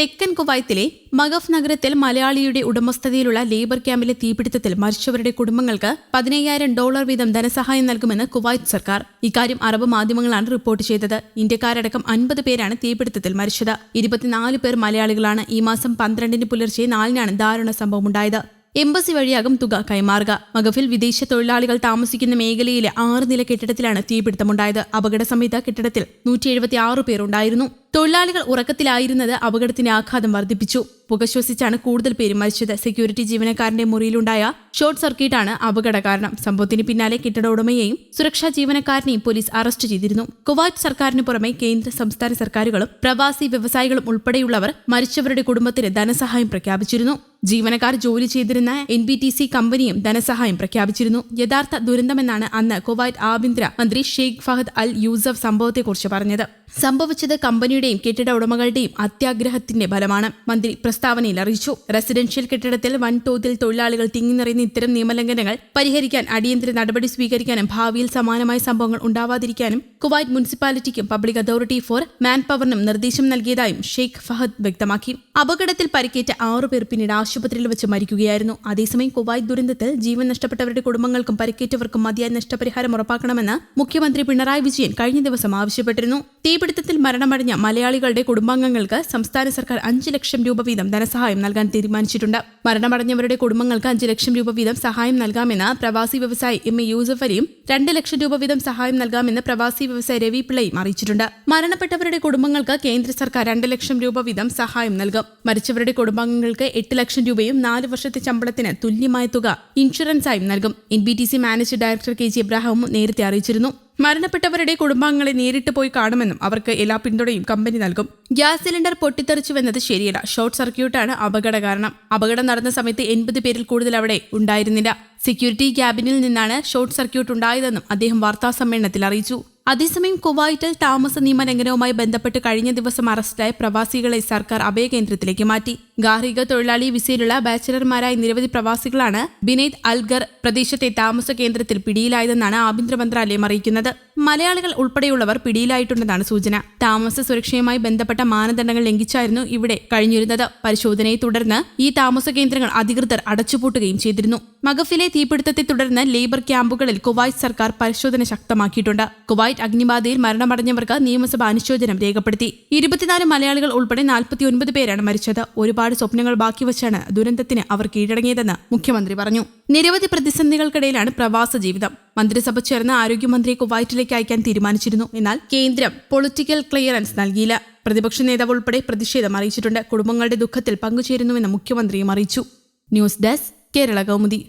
തെക്കൻ കുവൈത്തിലെ മഗഫ് നഗരത്തിൽ മലയാളിയുടെ ഉടമസ്ഥതയിലുള്ള ലേബർ ക്യാമ്പിലെ തീപിടുത്തത്തിൽ മരിച്ചവരുടെ കുടുംബങ്ങൾക്ക് പതിനയ്യായിരം ഡോളർ വീതം ധനസഹായം നൽകുമെന്ന് കുവൈത്ത് സർക്കാർ. ഇക്കാര്യം അറബ് മാധ്യമങ്ങളാണ് റിപ്പോർട്ട് ചെയ്തത്. ഇന്ത്യക്കാരടക്കം അൻപത് പേരാണ് തീപിടുത്തത്തിൽ മരിച്ചത്. ഇരുപത്തിനാല് പേർ മലയാളികളാണ് ഈ മാസം പന്ത്രണ്ടിന് പുലർച്ചെ നാലിനാണ് ദാരുണ സംഭവമുണ്ടായത്. എംബസി വഴിയാകും തുക കൈമാറുക. മഗഫിൽ വിദേശ തൊഴിലാളികൾ താമസിക്കുന്ന മേഖലയിലെ ആറ് നില കെട്ടിടത്തിലാണ് തീപിടുത്തമുണ്ടായത്. അപകട സമയത്ത് കെട്ടിടത്തിൽ നൂറ്റി എഴുപത്തി ആറ് പേരുണ്ടായിരുന്നു. തൊഴിലാളികൾ ഉറക്കത്തിലായിരുന്നത് അപകടത്തിന്റെ ആഘാതം വർദ്ധിപ്പിച്ചു. പുകശ്വസിച്ചാണ് കൂടുതൽ പേര് മരിച്ചത്. സെക്യൂരിറ്റി ജീവനക്കാരന്റെ മുറിയിലുണ്ടായ ഷോർട്ട് സർക്യൂട്ടാണ് അപകട കാരണം. സംഭവത്തിന് പിന്നാലെ കെട്ടിട ഉടമയെയും സുരക്ഷാ ജീവനക്കാരനെയും പോലീസ് അറസ്റ്റ് ചെയ്തിരുന്നു. കുവൈറ്റ് സർക്കാരിന് പുറമെ കേന്ദ്ര സംസ്ഥാന സർക്കാരുകളും പ്രവാസി വ്യവസായികളും ഉൾപ്പെടെയുള്ളവർ മരിച്ചവരുടെ കുടുംബത്തിന് ധനസഹായം പ്രഖ്യാപിച്ചിരുന്നു. ജീവനക്കാർ ജോലി ചെയ്തിരുന്ന എൻ ബി ടി സി കമ്പനിയും ധനസഹായം പ്രഖ്യാപിച്ചിരുന്നു. യഥാർത്ഥ ദുരന്തമെന്നാണ് അന്ന് കുവൈറ്റ് ആഭ്യന്തര മന്ത്രി ഷെയ്ഖ് ഫഹദ് അൽ യൂസഫ് സംഭവത്തെക്കുറിച്ച് പറഞ്ഞത്. സംഭവിച്ചത് കമ്പനിയുടെയും കെട്ടിട ഉടമകളുടെയും അത്യാഗ്രഹത്തിന്റെ ഫലമാണ്. മന്ത്രി പ്രസ്താവനയിൽ അറിയിച്ചു. റെസിഡൻഷ്യൽ കെട്ടിടത്തിൽ വൻതോതിൽ തൊഴിലാളികൾ തിങ്ങി നിറയുന്ന ഇത്തരം നിയമലംഘനങ്ങൾ പരിഹരിക്കാൻ അടിയന്തര നടപടി സ്വീകരിക്കാനും ഭാവിയിൽ സമാനമായ സംഭവങ്ങൾ ഉണ്ടാവാതിരിക്കാനും കുവൈറ്റ് മുനിസിപ്പാലിറ്റിക്കും പബ്ലിക് അതോറിറ്റി ഫോർ മാൻ പവറിനും നിർദ്ദേശം നൽകിയതായും ഷെയ്ഖ് ഫഹദ് വ്യക്തമാക്കി. അപകടത്തിൽ പരിക്കേറ്റ ആറുപേർ പിന്നീട് ആശുപത്രിയിൽ വെച്ച് മരിക്കുകയായിരുന്നു. അതേസമയം കുവൈറ്റ് ദുരന്തത്തിൽ ജീവൻ നഷ്ടപ്പെട്ടവരുടെ കുടുംബങ്ങൾക്കും പരിക്കേറ്റവർക്കും മതിയായ നഷ്ടപരിഹാരം ഉറപ്പാക്കണമെന്ന് മുഖ്യമന്ത്രി പിണറായി വിജയൻ കഴിഞ്ഞ ദിവസം ആവശ്യപ്പെട്ടിരുന്നു. തീപിടുത്തത്തിൽ മരണമടഞ്ഞ മലയാളികളുടെ കുടുംബാംഗങ്ങൾക്ക് സംസ്ഥാന സർക്കാർ അഞ്ച് ലക്ഷം രൂപ വീതം ധനസഹായം നൽകാൻ തീരുമാനിച്ചിട്ടുണ്ട്. മരണമടഞ്ഞവരുടെ കുടുംബങ്ങൾക്ക് അഞ്ച് ലക്ഷം രൂപ വീതം സഹായം നൽകാമെന്ന് പ്രവാസി വ്യവസായി എം എ യൂസഫ് അലിയും രണ്ട് ലക്ഷം രൂപ വീതം സഹായം നൽകാമെന്ന് പ്രവാസി വ്യവസായി രവി പിള്ളയും അറിയിച്ചിട്ടുണ്ട്. മരണപ്പെട്ടവരുടെ കുടുംബങ്ങൾക്ക് കേന്ദ്ര സർക്കാർ രണ്ട് ലക്ഷം രൂപ വീതം സഹായം നൽകും. മരിച്ചവരുടെ കുടുംബാംഗങ്ങൾക്ക് എട്ട് ലക്ഷം രൂപയും നാല് വർഷത്തെ ശമ്പളത്തിന് തുല്യമായ തുക ഇൻഷുറൻസായും നൽകും. N B T C manager director K G എബ്രാഹിമും നേരത്തെ അറിയിച്ചിരുന്നു. മരണപ്പെട്ടവരുടെ കുടുംബാംഗങ്ങളെ നേരിട്ട് പോയി കാണുമെന്നും അവർക്ക് എല്ലാ പിന്തുണയും കമ്പനി നൽകും. ഗ്യാസ് സിലിണ്ടർ പൊട്ടിത്തെറിച്ചുവെന്നത് ശരിയല്ല. ഷോർട്ട് സർക്യൂട്ടാണ് അപകട കാരണം. അപകടം നടന്ന സമയത്ത് എൺപത് പേരിൽ കൂടുതൽ അവിടെ ഉണ്ടായിരുന്നില്ല. സെക്യൂരിറ്റി ക്യാബിനിൽ നിന്നാണ് ഷോർട്ട് സർക്യൂട്ട് ഉണ്ടായതെന്നും അദ്ദേഹം വാർത്താ സമ്മേളനത്തിൽ അറിയിച്ചു. അതേസമയം കുവൈറ്റിൽ താമസ നിയമ ലംഘനവുമായി ബന്ധപ്പെട്ട് കഴിഞ്ഞ ദിവസം അറസ്റ്റിലായ പ്രവാസികളെ സർക്കാർ അഭയകേന്ദ്രത്തിലേക്ക് മാറ്റി. ഗാർഹിക തൊഴിലാളി വിസയിലുള്ള ബാച്ചിലർമാരായ നിരവധി പ്രവാസികളാണ് ബിനേദ് അൽഗർ പ്രദേശത്തെ താമസ കേന്ദ്രത്തിൽ പിടിയിലായതെന്നാണ് ആഭ്യന്തര മന്ത്രാലയം അറിയിക്കുന്നത്. മലയാളികൾ ഉൾപ്പെടെയുള്ളവർ പിടിയിലായിട്ടുണ്ടെന്നാണ് സൂചന. താമസ സുരക്ഷയുമായി ബന്ധപ്പെട്ട മാനദണ്ഡങ്ങൾ ലംഘിച്ചായിരുന്നു ഇവിടെ കഴിഞ്ഞിരുന്നത്. പരിശോധനയെ തുടർന്ന് ഈ താമസ കേന്ദ്രങ്ങൾ അധികൃതർ അടച്ചുപൂട്ടുകയും ചെയ്തിരുന്നു. മഗഫിലെ തീപിടുത്തത്തെ തുടർന്ന് ലേബർ ക്യാമ്പുകളിൽ കുവൈറ്റ് സർക്കാർ പരിശോധന ശക്തമാക്കിയിട്ടുണ്ട്. കുവൈറ്റ് അഗ്നിബാധയിൽ മരണമടഞ്ഞവർക്ക് നിയമസഭ അനുശോചനം രേഖപ്പെടുത്തി. ഇരുപത്തിനാല് മലയാളികൾ ഉൾപ്പെടെ നാൽപ്പത്തിയൊൻപത് പേരാണ് മരിച്ചത്. ഒരുപാട് സ്വപ്നങ്ങൾ ബാക്കി വച്ചാണ് ദുരന്തത്തിന് അവർ കീഴടങ്ങിയതെന്ന് മുഖ്യമന്ത്രി പറഞ്ഞു. നിരവധി പ്രതിസന്ധികൾക്കിടയിലാണ് പ്രവാസ ജീവിതം. മന്ത്രിസഭ ചേർന്ന് ആരോഗ്യമന്ത്രിയെ കുവൈറ്റിലേക്ക് അയക്കാൻ തീരുമാനിച്ചിരുന്നു. എന്നാൽ കേന്ദ്രം പൊളിറ്റിക്കൽ ക്ലിയറൻസ് നൽകിയില്ല. പ്രതിപക്ഷ നേതാവ് ഉൾപ്പെടെ പ്രതിഷേധം അറിയിച്ചിട്ടുണ്ട്. കുടുംബങ്ങളുടെ ദുഃഖത്തിൽ പങ്കുചേരുന്നുവെന്ന് മുഖ്യമന്ത്രിയും അറിയിച്ചു. News desk Kerala Kaumudi.